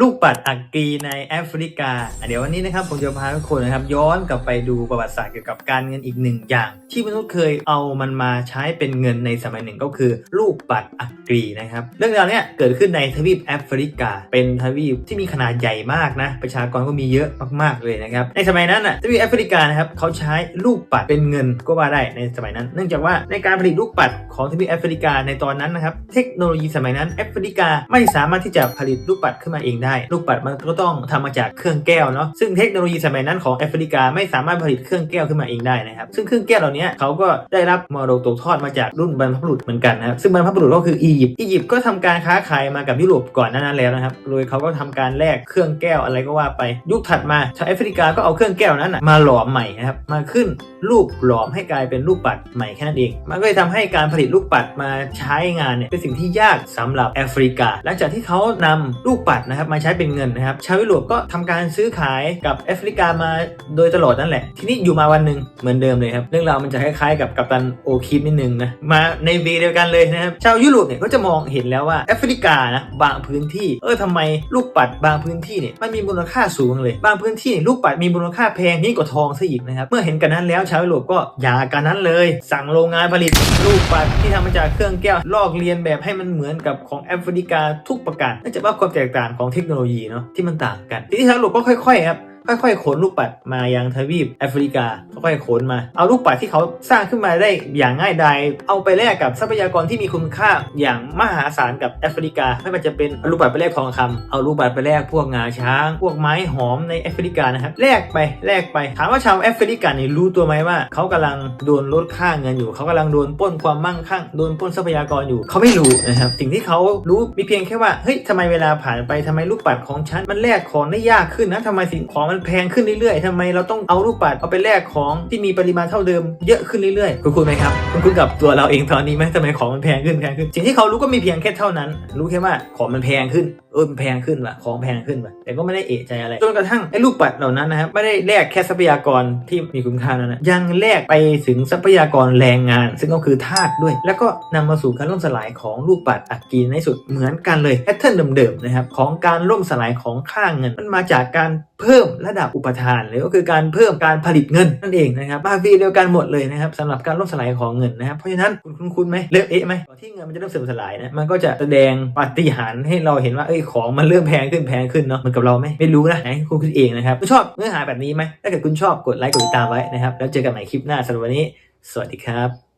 ลูกปัดอักกีในแอฟริกา เดี๋ยววันนี้นะครับผมจะพาทุกคนนะครับย้อนกลับไปดูประวัติศาสตร์เกี่ยวกับการเงินอีกหนึ่งอย่าง ที่มนุษย์เคยเอามันมาใช้เป็นเงินในสมัยหนึ่งก็คือ ลูกปัดอัก กีนะครับเรื่องราวเนี้ยเกิดขึ้นในทวีปแอฟริกา เป็นทวีปที่มีขนาดใหญ่มากนะ ประชากรก็มีเยอะมากๆเลยนะครับในสมัยนั้นอะทวีปแอฟริกานะครับเขาใช้ลูกปัดเป็นเงินก็ว่าได้ในสมัยนั้น เนื่องจากว่าในการผลิตลูกปัดของทวีปแอฟริกาในตอนนั้นนะครับเทคโนโลยีสมัยนั้นแอฟริกาไม่สามารถที่จะผลิตลูกปัดขึ้นมาเองได้ ลูกปัดมันก็ต้องทำมาจากเครื่องแก้วเนาะซึ่งเทคโนโลยีสมัยนั้นของแอฟริกาไม่สามารถผลิตเครื่องแก้วขึ้นมาเองได้นะครับซึ่งเครื่องแก้วเหล่านี้เขาก็ได้รับมรดกตกทอดมาจากรุ่นบรรพบุรุษเหมือนกันนะครับซึ่งบรรพบุรุษก็คืออียิปต์อียิปต์ก็ทำการค้าขายมากับยุโรปก่อนหนานั้นแล้วนะครับโดยเขาก็ทำการแลกเครื่องแก้วอะไรก็ว่าไปยุคถัดมาชาวแอฟริกาก็เอาเครื่องแก้วนั้นมาหลอมใหม่นะครับมาขึ้นรูปหลอมให้กลายเป็นลูกปัดใหม่แค่นั้นเอง มันก็เลยทำให้การผลิตลูกปัดมาใช้งานเนี่ยเป็นสิ่งที่ยากสำหรับแอฟริกา หลังจากที่เขานำลูกปัดนะครับมาใช้เป็นเงินนะครับ ชาวยุโรปก็ทำการซื้อขายกับแอฟริกามาโดยตลอดนั่นแหละ ทีนี้อยู่มาวันหนึ่งเหมือนเดิมเลยครับ เรื่องราวมันจะคล้ายๆ กับกัปตันโอคิดนิดนึงนะ มาในเวย์เดียวกันเลยนะครับ ชาวยุโรปเนี่ยก็จะมองเห็นแล้วว่าแอฟริกานะบางพื้นที่ เออทำไมลูกปัดบางพื้นที่เนี่ยมันมีมูลค่าสูงเลย บางพื้นที่ลูกปัดมีมูลค่าแพงยิ่งกว่าทองซะอีกนะครับเมื่อเห็นกันนั้นแล้วชาวยุโรปก็อย่ากันนั้นเลย สั่งโรงงานผลิตลูกปัดที่ทำมาจากเครื่องแก้วลอกเลียนแบบให้มันเหมือนกับของแอฟริกาทุกประการนื่องจากว่าความแตกต่างของเทคโนโลยีเนาะที่มันต่างกันทีนี้ชาวยุโรปก็ค่อยๆครับ ค่อยๆขนลูกปัดมายังทวีปแอฟริกาค่อยๆขนมา เอาลูกปัดที่เขาสร้างขึ้นมาได้อย่างง่ายดายเอาไปแลกกับทรัพยากรที่มีคุณค่าอย่างมหาศาลกับแอฟริกาไม่ว่าจะเป็นลูกปัดไปแลกทองคำเอาลูกปัดไปแลกพวกงาช้าง พวกไม้หอมในแอฟริกานะครับแลกไปแลกไปถามว่าชาวแอฟริกาเนี่ยรู้ตัวไหมว่าเขากำลังโดนลดค่าเงินอยู่เขากำลังโดนปล้นความมั่งคั่งโดนปล้นทรัพยากรอยู่เขาไม่รู้นะครับสิ่งที่เขารู้มีเพียงแค่ว่าเฮ้ยทำไมเวลาผ่านไปทำไมลูกปัดของฉันมันแลกของได้ยากขึ้นนะทำไมสิ่งของมันแพงขึ้นเรื่อยๆทำไมเราต้องเอาลูกปัดเอาไปแลกของที่มีปริมาณเท่าเดิมเยอะขึ้นเรื่อยๆ คุณคุณไหมครับ คุณคุณกับตัวเราเองตอนนี้ไหมทำไมของมันแพงขึ้นแพงขึ้น สิ่งที่เขารู้ก็มีเพียงแค่เท่านั้น รู้แค่ว่าของมันแพงขึ้น เออมันแพงขึ้นว่ะ ของแพงขึ้นว่ะ แต่ก็ไม่ได้เอะใจอะไร จนกระทั่งไอ้ลูกปัดเหล่านั้นนะครับ ไม่ได้แลกแค่ทรัพยากรที่มีคุณค่านั้นนะ ยังแลกไปถึงทรัพยากรแรงงาน ซึ่งก็คือทาสด้วย แล้วก็นำมาสู่การล่มสลายของลูกปัดอักกีในสุดเหมือนกันเลยแพทเทิร์นเดิมๆนะครับของการล่มสลายของค่าเงินมันมาจากการ เพิ่มระดับอุปทานหรือก็คือการเพิ่มการผลิตเงินนั่นเองนะครับมาวีเดียวกันหมดเลยนะครับสำหรับการล่มสลายของเงินนะครับเพราะฉะนั้นคุณคุณคุณไหมเริ่มเอ๊ะไหมก่อนที่เงินมันจะเริ่มเสื่อมสลายนะมันก็จะแสดงปฏิหารให้เราเห็นว่าเอ้ยของมันเริ่มแพงขึ้นแพงขึ้นเนาะเหมือนกับเราไหมไม่รู้นะไหนคุณคุณเองนะครับคุณชอบเนื้อหาแบบนี้ไหมถ้าเกิดคุณชอบกดไลค์กดติดตามไว้นะครับแล้วเจอกันใหม่คลิปหน้าสำหรับวันนี้ สวัสดีครับ